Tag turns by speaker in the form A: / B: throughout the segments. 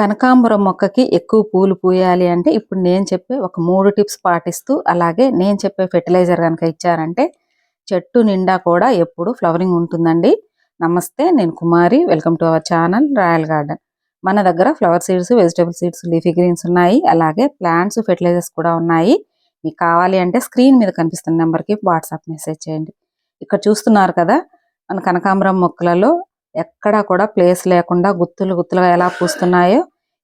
A: కనకాంబరం మొక్కకి ఎక్కువ పూలు పూయాలి అంటే ఇప్పుడు నేను చెప్పే ఒక మూడు టిప్స్ పాటిస్తూ అలాగే నేను చెప్పే ఫెర్టిలైజర్ కనుక ఇచ్చారంటే చెట్టు నిండా కూడా ఎప్పుడు ఫ్లవరింగ్ ఉంటుందండి. నమస్తే నేను Kumari. Welcome to our channel Royal Garden. మన దగ్గర flower seeds vegetable seeds leafy greens ఉన్నాయి. అలాగే ప్లాంట్స్ ఫెర్టిలైజర్స్ కూడా ఉన్నాయి. మీకు కావాలి అంటే స్క్రీన్ మీద కనిపిస్తున్న నెంబర్కి వాట్సాప్ మెసేజ్ చేయండి. ఇక్కడ చూస్తున్నారు కదా మన కనకాంబరం మొక్కలలో ఎక్కడా కూడా ప్లేస్ లేకుండా గుత్తులు గుత్తులుగా ఎలా పూస్తున్నాయో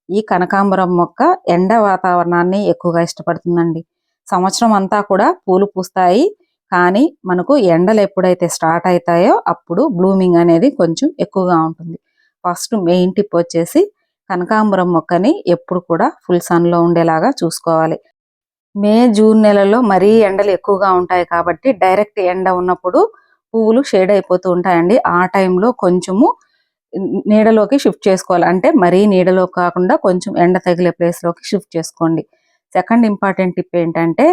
A: ఈ కనకాంబరం మొక్క ఎండ వాతావరణాన్ని ఎక్కువగా ఇష్టపడుతుందండి. సంవత్సరం అంతా కూడా పూలు పూస్తాయి. కానీ మనకు ఎండలు ఎప్పుడైతే స్టార్ట్ అవుతాయో అప్పుడు బ్లూమింగ్ అనేది కొంచెం ఎక్కువగా ఉంటుంది. ఫస్ట్ మెయిన్ టిప్ వచ్చేసి కనకాంబరం మొక్కని ఎప్పుడు కూడా ఫుల్ సన్లో ఉండేలాగా చూసుకోవాలి. మే జూన్ నెలలో మరీ ఎండలు ఎక్కువగా ఉంటాయి కాబట్టి డైరెక్ట్ ఎండ ఉన్నప్పుడు పువ్వులు షేడ్ అయిపోతూ ఉంటాయండి. ఆ టైంలో కొంచెము నీడలోకి షిఫ్ట్ చేసుకోవాలి. అంటే మరీ నీడలో కాకుండా కొంచెం ఎండ తగిలే ప్లేస్లోకి షిఫ్ట్ చేసుకోండి. సెకండ్ ఇంపార్టెంట్ టిప్ ఏంటంటే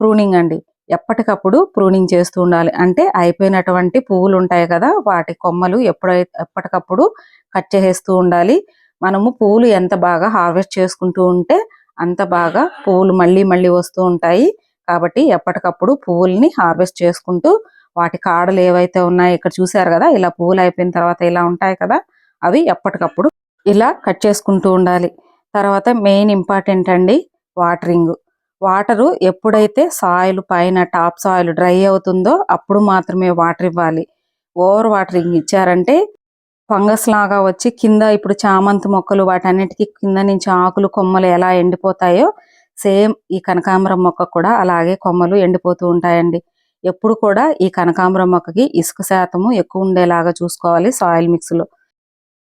A: ప్రూనింగ్ అండి. ఎప్పటికప్పుడు ప్రూనింగ్ చేస్తూ ఉండాలి. అంటే అయిపోయినటువంటి పువ్వులు ఉంటాయి కదా వాటి కొమ్మలు ఎప్పుడైతే ఎప్పటికప్పుడు కట్ చేసేస్తూ ఉండాలి. మనము పువ్వులు ఎంత బాగా హార్వెస్ట్ చేసుకుంటూ ఉంటే అంత బాగా పువ్వులు మళ్ళీ మళ్ళీ వస్తూ ఉంటాయి. కాబట్టి ఎప్పటికప్పుడు పువ్వుల్ని హార్వెస్ట్ చేసుకుంటూ వాటి కాడలు ఏవైతే ఉన్నాయో ఇక్కడ చూసారు కదా ఇలా పువ్వులు అయిపోయిన తర్వాత ఇలా ఉంటాయి కదా అవి ఎప్పటికప్పుడు ఇలా కట్ చేసుకుంటూ ఉండాలి. తర్వాత మెయిన్ ఇంపార్టెంట్ అండి వాటరింగ్. వాటరు ఎప్పుడైతే సాయిల్ పైన టాప్ సాయిల్ డ్రై అవుతుందో అప్పుడు మాత్రమే వాటర్ ఇవ్వాలి. ఓవర్ వాటరింగ్ ఇచ్చారంటే ఫంగస్ లాగా వచ్చి కింద ఇప్పుడు చామంతి మొక్కలు వాటన్నిటికీ కింద నుంచి ఆకులు కొమ్మలు ఎలా ఎండిపోతాయో సేమ్ ఈ కనకాంబరం మొక్క కూడా అలాగే కొమ్మలు ఎండిపోతూ ఉంటాయండి. ఎప్పుడు కూడా ఈ కనకాంబరం మొక్కకి ఇసుక శాతము ఎక్కువ ఉండేలాగా చూసుకోవాలి సాయిల్ మిక్స్లో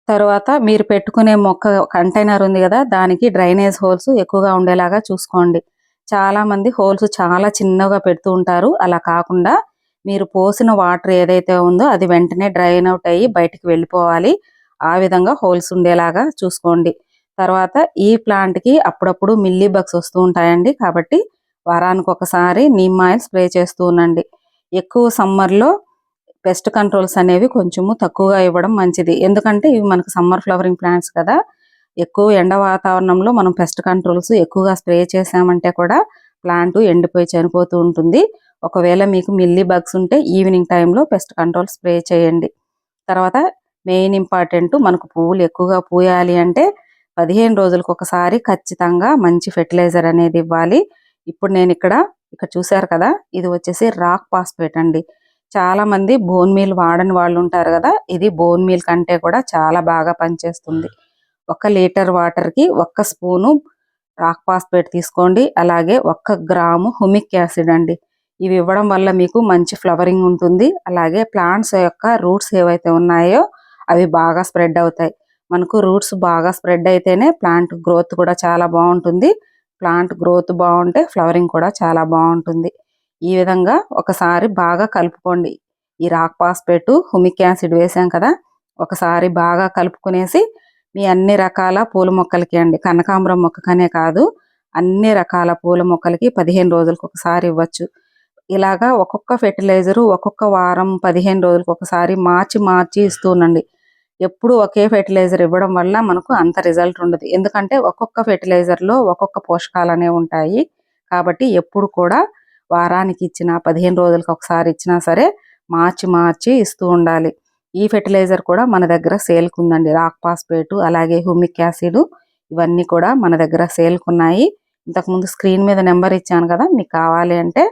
A: తర్వాత మీరు పెట్టుకునే మొక్క కంటైనర్ ఉంది కదా దానికి డ్రైనేజ్ హోల్స్ ఎక్కువగా ఉండేలాగా చూసుకోండి. చాలా మంది హోల్స్ చాలా చిన్నగా పెడుతూ ఉంటారు. అలా కాకుండా మీరు పోసిన వాటర్ ఏదైతే ఉందో అది వెంటనే డ్రైన్ అవుట్ అయ్యి బయటికి వెళ్ళిపోవాలి. ఆ విధంగా హోల్స్ ఉండేలాగా చూసుకోండి. తర్వాత ఈ ప్లాంట్కి అప్పుడప్పుడు మిల్లీ బగ్స్ వస్తూ ఉంటాయండి కాబట్టి వారానికి ఒకసారి నీమ్ ఆయిల్ స్ప్రే చేస్తూ ఉండండి. ఎక్కువ సమ్మర్లో పెస్ట్ కంట్రోల్స్ అనేవి కొంచెము తక్కువగా ఇవ్వడం మంచిది. ఎందుకంటే ఇవి మనకు సమ్మర్ ఫ్లవరింగ్ ప్లాంట్స్ కదా. ఎక్కువ ఎండ వాతావరణంలో మనం పెస్ట్ కంట్రోల్స్ ఎక్కువగా స్ప్రే చేసామంటే కూడా ప్లాంట్ ఎండిపోయి చనిపోతూ ఉంటుంది. ఒకవేళ మీకు మిల్లీ బగ్స్ ఉంటే ఈవినింగ్ టైంలో పెస్ట్ కంట్రోల్ స్ప్రే చేయండి. తర్వాత మెయిన్ ఇంపార్టెంట్ మనకు పువ్వులు ఎక్కువగా పూయాలి అంటే పదిహేను రోజులకు ఒకసారి ఖచ్చితంగా మంచి ఫెర్టిలైజర్ అనేది ఇవ్వాలి. ఇప్పుడు నేను ఇక్కడ ఇక్కడ చూసారు కదా ఇది వచ్చేసి రాక్ పాస్పేట్ అండి. చాలా మంది బోన్ మీల్ వాడని వాళ్ళు ఉంటారు కదా ఇది బోన్ మీల్ కంటే కూడా చాలా బాగా పనిచేస్తుంది. ఒక లీటర్ వాటర్కి ఒక్క స్పూను రాక్ పాస్పేట్ తీసుకోండి అలాగే ఒక్క గ్రాము హుమిక్ యాసిడ్ అండి. ఇవి ఇవ్వడం వల్ల మీకు మంచి ఫ్లవరింగ్ ఉంటుంది అలాగే ప్లాంట్స్ యొక్క రూట్స్ ఏవైతే ఉన్నాయో అవి బాగా స్ప్రెడ్ అవుతాయి. మనకు రూట్స్ బాగా స్ప్రెడ్ అయితేనే ప్లాంట్ గ్రోత్ కూడా చాలా బాగుంటుంది. ప్లాంట్ గ్రోత్ బాగుంటే ఫ్లవరింగ్ కూడా చాలా బాగుంటుంది. ఈ విధంగా ఒకసారి బాగా కలుపుకోండి. ఈ రాక్ పాస్పేట్ హుమిక్ యాసిడ్ వేసాం కదా ఒకసారి బాగా కలుపుకునేసి మీ అన్ని రకాల పూల మొక్కలకి అండి కనకాంబరం మొక్కకనే కాదు అన్ని రకాల పూల మొక్కలకి పదిహేను రోజులకు ఒకసారి ఇవ్వచ్చు. ఇలాగా ఒక్కొక్క ఫెర్టిలైజరు ఒక్కొక్క వారం పదిహేను రోజులకు ఒకసారి మార్చి మార్చి ఇస్తూ ఉండండి. ఎప్పుడు ఒకే ఫెర్టిలైజర్ ఇవ్వడం వల్ల మనకు అంత రిజల్ట్ ఉండదు. ఎందుకంటే ఒక్కొక్క ఫెర్టిలైజర్లో ఒక్కొక్క పోషకాలు అనేవి ఉంటాయి. కాబట్టి ఎప్పుడు కూడా వారానికి ఇచ్చిన పదిహేను రోజులకు ఒకసారి ఇచ్చినా సరే మార్చి మార్చి ఇస్తూ ఉండాలి. ఈ ఫెర్టిలైజర్ కూడా మన దగ్గర సేల్కి ఉందండి. రాక్ పాస్పేటు అలాగే హ్యూమిక్ యాసిడ్ ఇవన్నీ కూడా మన దగ్గర సేల్కున్నాయి ఇంతకుముందు స్క్రీన్ మీద నెంబర్ ఇచ్చాను కదా మీకు కావాలి అంటే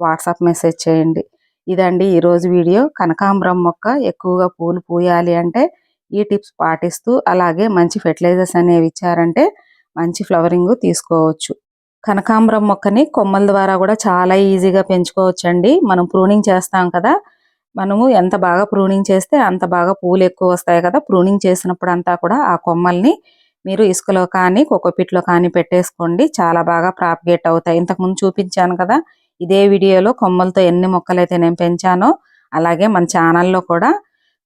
A: వాట్సాప్ మెసేజ్ చేయండి. ఇదండి ఈరోజు వీడియో. కనకాంబరం మొక్క ఎక్కువగా పూలు పూయాలి అంటే ఈ టిప్స్ పాటిస్తూ అలాగే మంచి ఫెర్టిలైజర్స్ అనేవి ఇచ్చారంటే మంచి ఫ్లవరింగ్ తీసుకోవచ్చు. కనకాంబరం మొక్కని కొమ్మల ద్వారా కూడా చాలా ఈజీగా పెంచుకోవచ్చు అండి మనం ప్రూనింగ్ చేస్తాం కదా మనము ఎంత బాగా ప్రూనింగ్ చేస్తే అంత బాగా పూలు ఎక్కువ వస్తాయి కదా ప్రూనింగ్ చేసినప్పుడు అంతా కూడా ఆ కొమ్మల్ని మీరు ఇసుకలో కానీ కోకోపిట్లో కానీ పెట్టేసుకోండి. చాలా బాగా ప్రాపగేట్ అవుతాయి. ఇంతకుముందు చూపించాను కదా ఇదే వీడియోలో కొమ్మలతో ఎన్ని మొక్కలైతే నేను పెంచానో అలాగే మన ఛానల్లో కూడా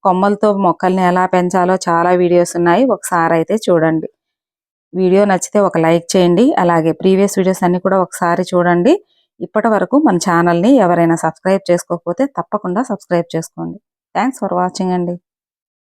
A: కొమ్మలతో మొక్కల్ని ఎలా పెంచాలో చాలా వీడియోస్ ఉన్నాయి. ఒకసారి అయితే చూడండి. వీడియో నచ్చితే ఒక లైక్ చేయండి. అలాగే ప్రీవియస్ వీడియోస్ అన్ని కూడా ఒకసారి చూడండి. ఇప్పటి వరకు మన ఛానల్ని ఎవరైనా సబ్స్క్రైబ్ చేసుకోకపోతే తప్పకుండా సబ్స్క్రైబ్ చేసుకోండి. థ్యాంక్స్ ఫర్ వాచింగ్ అండి.